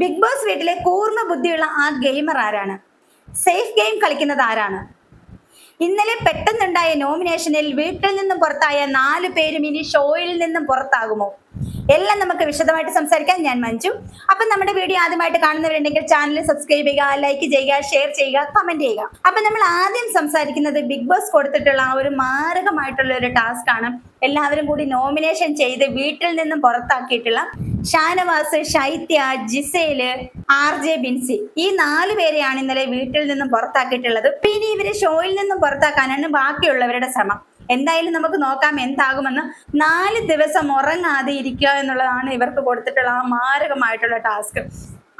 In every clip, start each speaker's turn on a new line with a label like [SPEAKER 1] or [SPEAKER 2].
[SPEAKER 1] Big boss വീട്ടിലെ കൂർമ്മ ബുദ്ധിയുള്ള ആ ഗെയിമർ ആരാണ്? സേഫ് ഗെയിം കളിക്കുന്നത് ആരാണ്? ഇന്നലെ പെട്ടെന്നുണ്ടായ നോമിനേഷനിൽ വീട്ടിൽ നിന്നും പുറത്തായ നാല് പേരും ഇനി ഷോയിൽ നിന്നും പുറത്താകുമോ? എല്ലാം നമുക്ക് വിശദമായിട്ട് സംസാരിക്കാം. ഞാൻ മഞ്ജു. അപ്പൊ നമ്മുടെ വീഡിയോ ആദ്യമായിട്ട് കാണുന്നവരുണ്ടെങ്കിൽ ചാനൽ സബ്സ്ക്രൈബ് ചെയ്യുക ലൈക്ക് ചെയ്യുക ഷെയർ ചെയ്യുക കമന്റ് ചെയ്യുക. അപ്പൊ നമ്മൾ ആദ്യം സംസാരിക്കുന്നത് ബിഗ് ബോസ് കൊടുത്തിട്ടുള്ള ആ ഒരു മാരകമായിട്ടുള്ള ഒരു ടാസ്ക് ആണ്. എല്ലാവരും കൂടി നോമിനേഷൻ ചെയ്ത് വീട്ടിൽ നിന്നും പുറത്താക്കിയിട്ടുള്ള Shanavas Shaitya Gizele R J Binsi. ഈ നാല് പേരെയാണ് ഇന്നലെ വീട്ടിൽ നിന്നും പുറത്താക്കിയിട്ടുള്ളത്. പിന്നെ ഇവരെ ഷോയിൽ നിന്നും പുറത്താക്കാനാണ് ബാക്കിയുള്ളവരുടെ ശ്രമം. എന്തായാലും നമുക്ക് നോക്കാം എന്താകുമെന്ന്. നാല് ദിവസം ഉറങ്ങാതെ ഇരിക്കുക എന്നുള്ളതാണ് ഇവർക്ക് കൊടുത്തിട്ടുള്ള ആ മാരകമായിട്ടുള്ള ടാസ്ക്.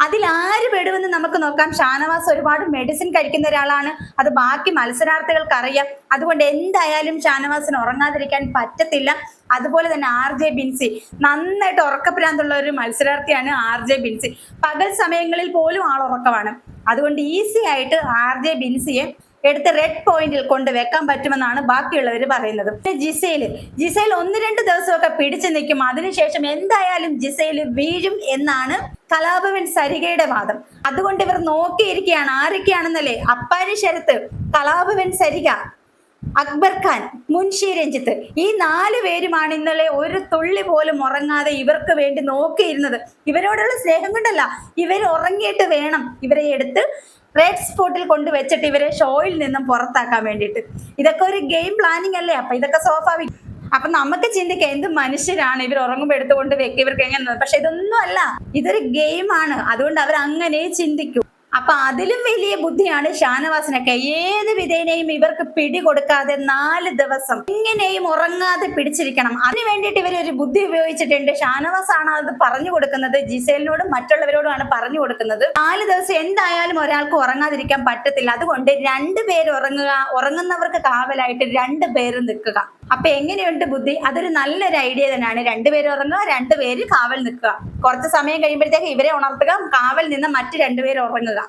[SPEAKER 1] അതിൽ ആര് പെടുമെന്ന് നമുക്ക് നോക്കാം. ഷാനവാസ് ഒരുപാട് മെഡിസിൻ കഴിക്കുന്ന ഒരാളാണ്. അത് ബാക്കി മത്സരാർത്ഥികൾക്ക് അറിയാം അതുകൊണ്ട് എന്തായാലും ഷാനവാസിന് ഉറങ്ങാതിരിക്കാൻ പറ്റത്തില്ല. അതുപോലെ തന്നെ ആർ ജെ ബിൻസി. നന്നായിട്ട് ഉറക്കപ്പെടാന്നുള്ള ഒരു മത്സരാർത്ഥിയാണ് ആർ ജെ ബിൻസി. പകൽ സമയങ്ങളിൽ പോലും ആൾ ഉറക്കമാണ് അതുകൊണ്ട് ഈസി ആയിട്ട് ആർ ജെ ബിൻസിയെ എടുത്ത് റെഡ് പോയിന്റിൽ കൊണ്ട് വെക്കാൻ പറ്റുമെന്നാണ് ബാക്കിയുള്ളവർ പറയുന്നത്. പിന്നെ ജിസയിൽ ജിസയിൽ ഒന്ന് രണ്ട് ദിവസമൊക്കെ പിടിച്ചു നിൽക്കും. അതിനുശേഷം എന്തായാലും ജിസയിൽ വീഴും എന്നാണ് കലാഭവൻ സരികയുടെ വാദം. അതുകൊണ്ട് ഇവർ നോക്കിയിരിക്കുകയാണ് ആരൊക്കെയാണെന്നല്ലേ? അപ്പാരി ശരത്ത് കലാഭവൻ സരിക അക്ബർ ഖാൻ മുൻഷി രഞ്ജിത്ത്. ഈ നാല് പേരുമാണ് ഇന്നലെ ഒരു തുള്ളി പോലും ഉറങ്ങാതെ ഇവർക്ക് വേണ്ടി നോക്കിയിരുന്നത്. ഇവരോടുള്ള സ്നേഹം കൊണ്ടല്ല. ഇവർ ഉറങ്ങിയിട്ട് വേണം ഇവരെ എടുത്ത് റെഡ് സ്പോട്ടിൽ കൊണ്ട് വെച്ചിട്ട് ഇവരെ ഷോയിൽ നിന്നും പുറത്താക്കാൻ വേണ്ടിയിട്ട്. ഇതൊക്കെ ഒരു ഗെയിം പ്ലാനിങ് അല്ലേ? അപ്പൊ ഇതൊക്കെ സ്വാഭാവികം അപ്പൊ നമുക്ക് ചിന്തിക്കാം എന്ത് മനുഷ്യരാണ് ഇവർ ഉറങ്ങുമ്പോൾ എടുത്തുകൊണ്ട് വെക്കുക ഇവർക്ക് എങ്ങനെ പക്ഷെ ഇതൊന്നും അല്ല. ഇതൊരു ഗെയിമാണ് അതുകൊണ്ട് അവർ അങ്ങനെ ചിന്തിക്കൂ. അപ്പൊ അതിലും വലിയ ബുദ്ധിയാണ് ഷാനവാസിനൊക്കെ. ഏത് വിധേനയും ഇവർക്ക് പിടി കൊടുക്കാതെ നാല് ദിവസം ഇങ്ങനെയും ഉറങ്ങാതെ പിടിച്ചിരിക്കണം. അതിനു വേണ്ടിയിട്ട് ഇവർ ഒരു ബുദ്ധി ഉപയോഗിച്ചിട്ടുണ്ട്. ഷാനവാസ് ആണ് അത് പറഞ്ഞു കൊടുക്കുന്നത്. ജിസേലിനോടും മറ്റുള്ളവരോടുമാണ് പറഞ്ഞു കൊടുക്കുന്നത്. നാല് ദിവസം എന്തായാലും ഒരാൾക്ക് ഉറങ്ങാതിരിക്കാൻ പറ്റത്തില്ല. അതുകൊണ്ട് രണ്ടു പേര് ഉറങ്ങുക ഉറങ്ങുന്നവർക്ക് കാവലായിട്ട് രണ്ടു പേര് നിൽക്കുക. അപ്പൊ എങ്ങനെയുണ്ട് ബുദ്ധി? അതൊരു നല്ലൊരു ഐഡിയ തന്നെയാണ്. രണ്ടുപേര് ഉറങ്ങുക രണ്ടുപേര് കാവൽ നിൽക്കുക. കുറച്ച് സമയം കഴിയുമ്പോഴത്തേക്ക് ഇവരെ ഉണർത്തുക കാവൽ നിന്ന് മറ്റു രണ്ടുപേര് ഉറങ്ങുക.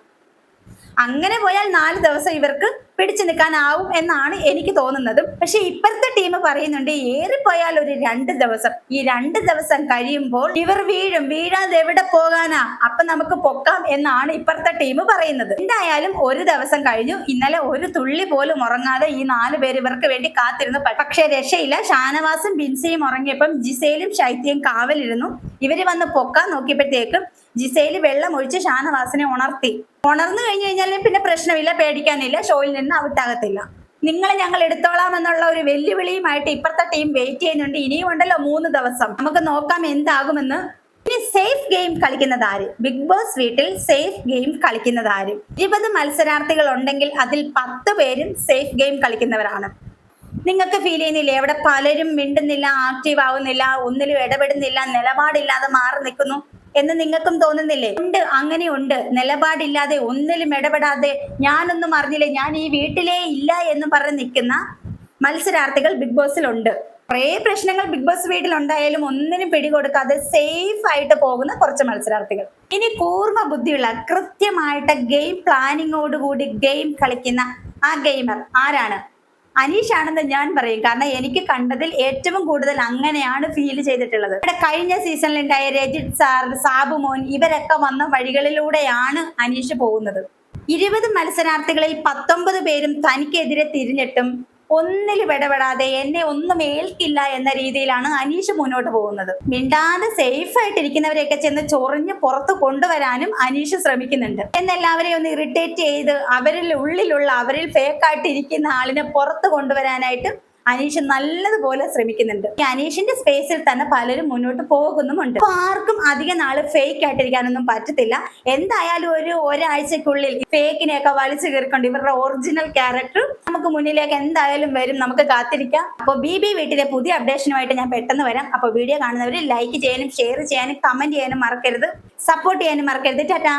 [SPEAKER 1] അങ്ങനെ പോയാൽ നാല് ദിവസം ഇവർക്ക് പിടിച്ചു നിൽക്കാനാവും എന്നാണ് എനിക്ക് തോന്നുന്നത്. പക്ഷെ ഇപ്പോഴത്തെ ടീം പറയുന്നുണ്ട് ഏറിപ്പോയാൽ ഒരു രണ്ട് ദിവസം. ഈ രണ്ട് ദിവസം കഴിയുമ്പോൾ ഇവർ വീഴും. വീഴാതെ എവിടെ പോകാനാ? അപ്പൊ നമുക്ക് പൊക്കാം എന്നാണ് ഇപ്പോഴത്തെ ടീം പറയുന്നത്. എന്തായാലും ഒരു ദിവസം കഴിഞ്ഞു. ഇന്നലെ ഒരു തുള്ളി പോലും ഉറങ്ങാതെ ഈ നാല് പേര് ഇവർക്ക് വേണ്ടി കാത്തിരുന്നു. പക്ഷെ രക്ഷയില്ല. ഷാനവാസും ബിൻസിയും ഉറങ്ങിയപ്പം ജിസയിലും ശൈത്യയും കാവലിരുന്നു. ഇവർ വന്ന് പൊക്കാൻ നോക്കിയപ്പോഴത്തേക്കും ജിസയിൽ വെള്ളം ഒഴിച്ച് ഷാനവാസിനെ ഉണർത്തി. ഉണർന്നു കഴിഞ്ഞു കഴിഞ്ഞാൽ പിന്നെ പ്രശ്നമില്ല പേടിക്കാനില്ല ഷോയിൽ നിന്ന് ഔട്ടാകത്തില്ല നിങ്ങളെ ഞങ്ങൾ എടുത്തോളാം എന്നുള്ള ഒരു വെല്ലുവിളിയുമായിട്ട് ഇപ്പുറത്തെ ടീം വെയിറ്റ് ചെയ്യുന്നുണ്ട്. ഇനിയും ഉണ്ടല്ലോ മൂന്ന് ദിവസം. നമുക്ക് നോക്കാം എന്താകുമെന്ന്. ഇനി സേഫ് ഗെയിം കളിക്കുന്നത് ആര്? ബിഗ് ബോസ് വീട്ടിൽ സേഫ് ഗെയിം കളിക്കുന്നത് ആര്? ഇരുപത് മത്സരാർത്ഥികൾ ഉണ്ടെങ്കിൽ അതിൽ പത്ത് പേരും സേഫ് ഗെയിം കളിക്കുന്നവരാണ്. നിങ്ങൾക്ക് ഫീൽ ചെയ്യുന്നില്ലേ? എവിടെ പലരും മിണ്ടുന്നില്ല ആക്റ്റീവ് ആവുന്നില്ല ഒന്നിലും ഇടപെടുന്നില്ല നിലപാടില്ലാതെ മാറി നിൽക്കുന്നു. എന്ന് നിങ്ങൾക്കും തോന്നുന്നില്ലേ? ഉണ്ട് അങ്ങനെയുണ്ട് നിലപാടില്ലാതെ ഒന്നിലും ഇടപെടാതെ ഞാനൊന്നും അറിഞ്ഞില്ലേ ഞാൻ ഈ വീട്ടിലേ ഇല്ല എന്ന് പറഞ്ഞ് നിൽക്കുന്ന മത്സരാർത്ഥികൾ ബിഗ് ബോസിൽ ഉണ്ട് കുറേ പ്രശ്നങ്ങൾ ബിഗ് ബോസ് വീട്ടിൽ ഉണ്ടായാലും ഒന്നിനും പിടികൊടുക്കാതെ സേഫ് ആയിട്ട് പോകുന്ന കുറച്ച് മത്സരാർത്ഥികൾ. ഇനി കൂർമ്മ ബുദ്ധിയുള്ള കൃത്യമായിട്ട് ഗെയിം പ്ലാനിങ്ങോടുകൂടി ഗെയിം കളിക്കുന്ന ആ ഗെയിമർ ആരാണ്? അനീഷ് ആണെന്ന് ഞാൻ പറയും. കാരണം എനിക്ക് കണ്ടതിൽ ഏറ്റവും കൂടുതൽ അങ്ങനെയാണ് ഫീൽ ചെയ്തിട്ടുള്ളത്. ഇവിടെ കഴിഞ്ഞ സീസണിൽ ഉണ്ടായ രജിത് സാർ സാബു മോൻ ഇവരൊക്കെ വന്ന വഴികളിലൂടെയാണ് അനീഷ് പോകുന്നത്. ഇരുപത് മത്സരാർത്ഥികളിൽ പത്തൊമ്പത് പേരും തനിക്കെതിരെ തിരിഞ്ഞിട്ടും ഒന്നിലും ഇടപെടാതെ എന്നെ ഒന്നും ഏൽക്കില്ല എന്ന രീതിയിലാണ് അനീഷ് മുന്നോട്ട് പോകുന്നത്. മിണ്ടാതെ സേഫ് ആയിട്ട് ഇരിക്കുന്നവരെയൊക്കെ ചെന്ന് ചൊറിഞ്ഞ് പുറത്ത് കൊണ്ടുവരാനും അനീഷ് ശ്രമിക്കുന്നുണ്ട്. എന്നെല്ലാവരെയും ഒന്ന് ഇറിറ്റേറ്റ് ചെയ്ത് അവരിൽ ഉള്ളിലുള്ള അവരിൽ ഫേക്കായിട്ട് ഇരിക്കുന്ന ആളിനെ പുറത്ത് കൊണ്ടുവരാനായിട്ട് അനീഷ് നല്ലതുപോലെ ശ്രമിക്കുന്നുണ്ട്. ഈ അനീഷിന്റെ സ്പേസിൽ തന്നെ പലരും മുന്നോട്ട് പോകുന്നുമുണ്ട്. അപ്പൊ ആർക്കും അധിക നാൾ ഫേക്ക് ആയിട്ടിരിക്കാനൊന്നും പറ്റത്തില്ല. എന്തായാലും ഒരു ഒരാഴ്ചക്കുള്ളിൽ ഫേക്കിനെയൊക്കെ വലിച്ചു കയറിക്കൊണ്ട് ഇവരുടെ ഒറിജിനൽ ക്യാരക്ടർ നമുക്ക് മുന്നിലേക്ക് എന്തായാലും വരും. നമുക്ക് കാത്തിരിക്കാം. അപ്പോൾ ബി ബി വീട്ടിലെ പുതിയ അപ്ഡേഷനുമായിട്ട് ഞാൻ പെട്ടെന്ന് വരാം. അപ്പോൾ വീഡിയോ കാണുന്നവർ ലൈക്ക് ചെയ്യാനും ഷെയർ ചെയ്യാനും കമന്റ് ചെയ്യാനും മറക്കരുത്. സപ്പോർട്ട് ചെയ്യാനും മറക്കരുത്. ടാറ്റാ.